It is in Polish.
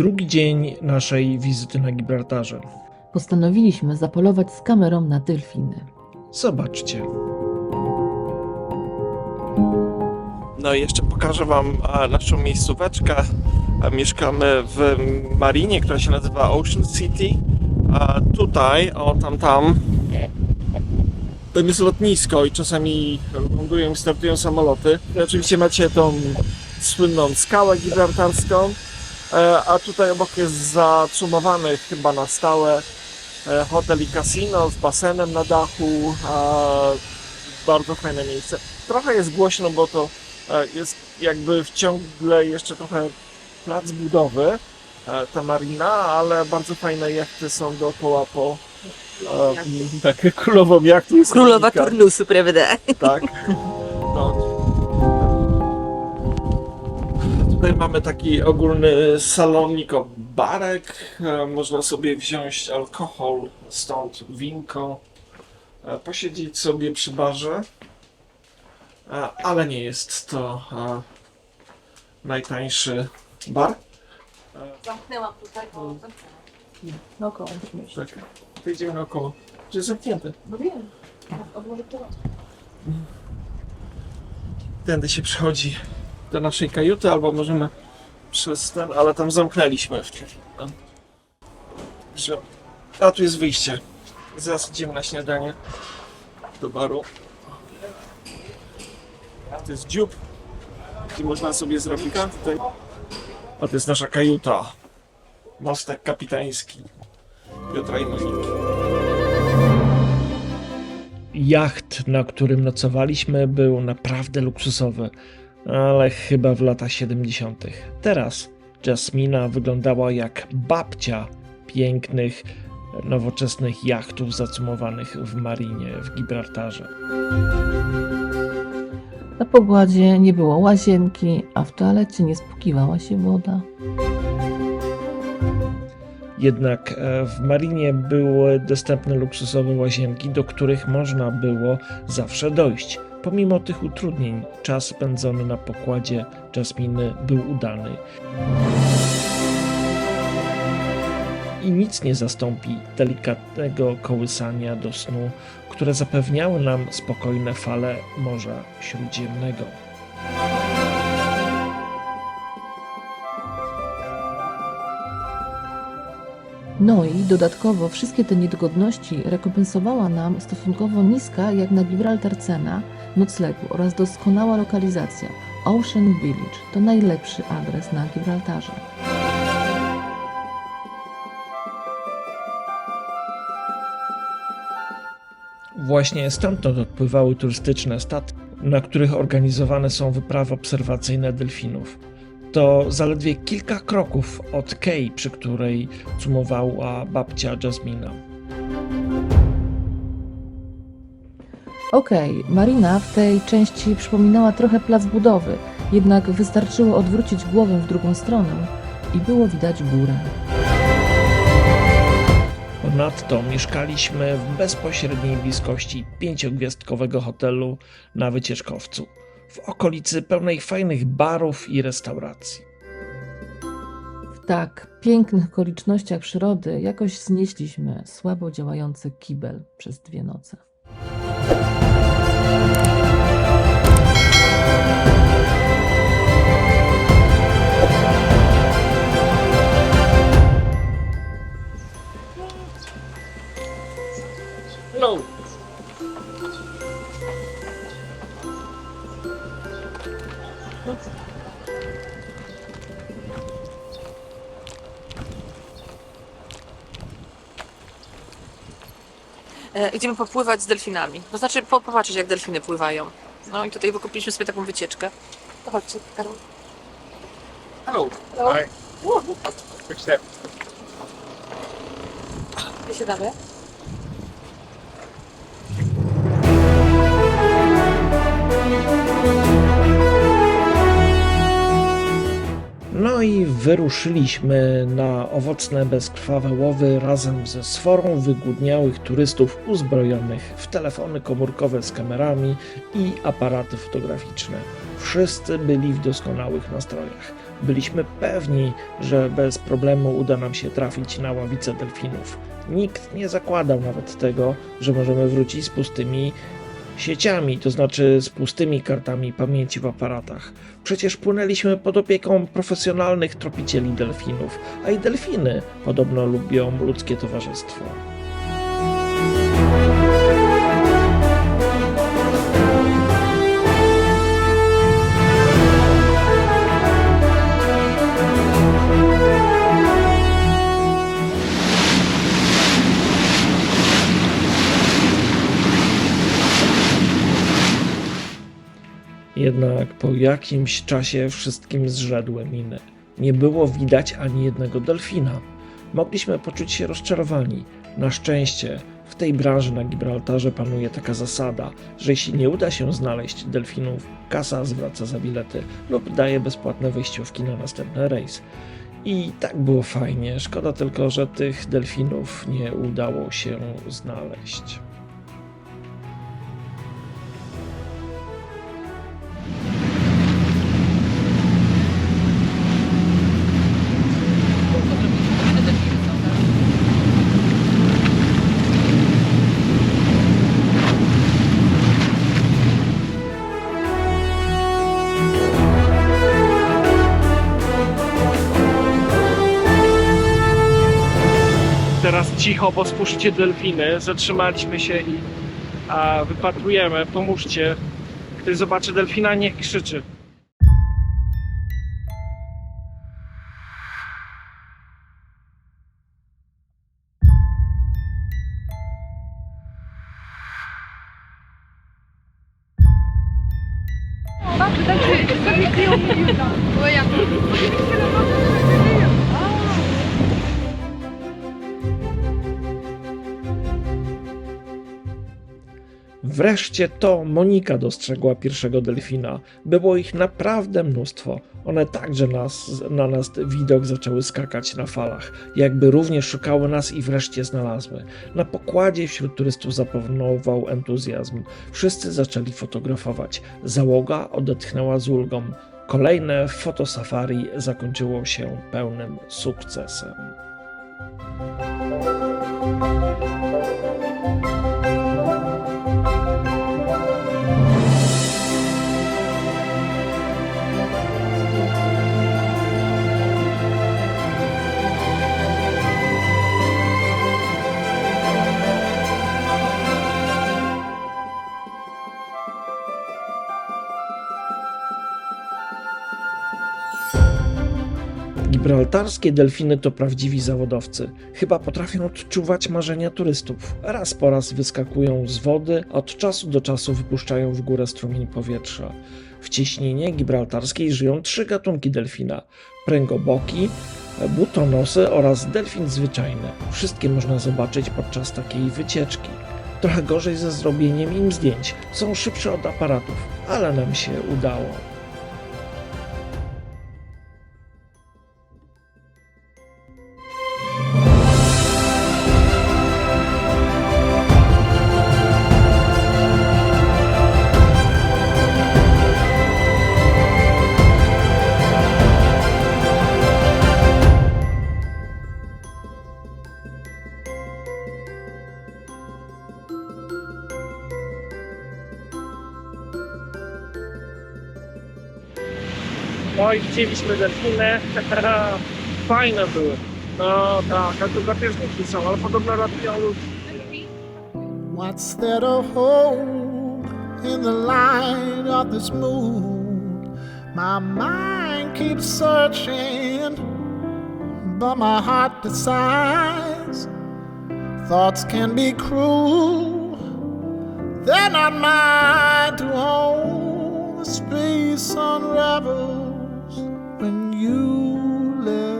drugi dzień naszej wizyty na Gibraltarze. Postanowiliśmy zapolować z kamerą na delfiny. Zobaczcie. No i jeszcze pokażę Wam naszą miejscóweczkę. Mieszkamy w marinie, która się nazywa Ocean City. A tutaj, o tam, tam, tam jest lotnisko i czasami lądują i startują samoloty. I oczywiście macie tą słynną skałę gibraltarską, a tutaj obok jest zacumowany chyba na stałe e, hotel i casino z basenem na dachu. Bardzo fajne miejsce. Trochę jest głośno, bo to e, jest jakby w ciągle jeszcze trochę plac budowy, e, ta marina, ale bardzo fajne jachty są dookoła po e, tak, królową jachtu. Królowa turnusu, prawda? Tak. No. Tutaj mamy taki ogólny salonik, o, barek. E, Można sobie wziąć alkohol, stąd winko, e, posiedzieć sobie przy barze. E, Ale nie jest to najtańszy bar. Zamknęłam tutaj, bo No koło. Tak. Wyjdziemy naokoło. Czy jest zamknięte? No wiem. Odłożę to. Tędy się przychodzi do naszej kajuty, albo możemy przez ten, ale tam zamknęliśmy wcześniej. Także- A tu jest wyjście. Zaraz idziemy na śniadanie do baru. To jest dziób. I można sobie zrobić tutaj. A to jest nasza kajuta. Mostek kapitański. Piotra i Moniki. Jacht, na którym nocowaliśmy, był naprawdę luksusowy, ale chyba w latach 70. Teraz Jasmina wyglądała jak babcia pięknych, nowoczesnych jachtów zacumowanych w marinie w Gibraltarze. Na pogładzie nie było łazienki, a w toalecie nie spłukiwała się woda. Jednak e, w marinie były dostępne luksusowe łazienki, do których można było zawsze dojść. Pomimo tych utrudnień, czas spędzony na pokładzie Jasminy był udany. I nic nie zastąpi delikatnego kołysania do snu, które zapewniały nam spokojne fale Morza Śródziemnego. No i dodatkowo wszystkie te niedogodności rekompensowała nam stosunkowo niska jak na Gibraltar cena noclegu oraz doskonała lokalizacja. Ocean Village to najlepszy adres na Gibraltarze. Właśnie stamtąd odpływały turystyczne statki, na których organizowane są wyprawy obserwacyjne delfinów. To zaledwie kilka kroków od kej, przy której cumowała babcia Jasmina. Okej, marina w tej części przypominała trochę plac budowy, jednak wystarczyło odwrócić głowę w drugą stronę i było widać górę. Ponadto mieszkaliśmy w bezpośredniej bliskości pięciogwiazdkowego hotelu na Wycieczkowcu, w okolicy pełnej fajnych barów i restauracji. W tak pięknych okolicznościach przyrody jakoś znieśliśmy słabo działający kibel przez dwie noce. E, idziemy popływać z delfinami. To znaczy po, popatrzeć, jak delfiny pływają. No i tutaj wykupiliśmy sobie taką wycieczkę. To chodźcie, Karol. Hello. Hello. Hi. Quick step. Wysiadamy. No i wyruszyliśmy na owocne, bezkrwawe łowy razem ze sforą wygłodniałych turystów uzbrojonych w telefony komórkowe z kamerami i aparaty fotograficzne. Wszyscy byli w doskonałych nastrojach. Byliśmy pewni, że bez problemu uda nam się trafić na ławicę delfinów. Nikt nie zakładał nawet tego, że możemy wrócić z pustymi sieciami, to znaczy z pustymi kartami pamięci w aparatach. Przecież płynęliśmy pod opieką profesjonalnych tropicieli delfinów, a i delfiny podobno lubią ludzkie towarzystwo. Jednak po jakimś czasie wszystkim zrzedły miny. Nie było widać ani jednego delfina. Mogliśmy poczuć się rozczarowani. Na szczęście w tej branży na Gibraltarze panuje taka zasada, że jeśli nie uda się znaleźć delfinów, kasa zwraca za bilety lub daje bezpłatne wyjściówki na następny rejs. I tak było fajnie, szkoda tylko, że tych delfinów nie udało się znaleźć. Cicho, bo spuszczcie delfiny. Zatrzymaliśmy się i a, wypatrujemy. Pomóżcie. Ktoś zobaczy delfina, niech krzyczy. Wreszcie to Monika dostrzegła pierwszego delfina. Było ich naprawdę mnóstwo. One także nas, na nas widok zaczęły skakać na falach, jakby również szukały nas i wreszcie znalazły. Na pokładzie wśród turystów zapanował entuzjazm. Wszyscy zaczęli fotografować. Załoga odetchnęła z ulgą. Kolejne fotosafari zakończyło się pełnym sukcesem. Gibraltarskie delfiny to prawdziwi zawodowcy. Chyba potrafią odczuwać marzenia turystów. Raz po raz wyskakują z wody, od czasu do czasu wypuszczają w górę strumień powietrza. W cieśninie gibraltarskiej żyją trzy gatunki delfina: pręgoboki, butonosy oraz delfin zwyczajny. Wszystkie można zobaczyć podczas takiej wycieczki. Trochę gorzej ze zrobieniem im zdjęć. Są szybsze od aparatów, ale nam się udało. I widzieliśmy delfiny. Fajne były. No tak, a drapieżniki są, ale podobno ratują. What's there to hold in the light of this moon? My mind keeps searching, but my heart decides. Thoughts can be cruel, they're not mine to own. The space unravels you live.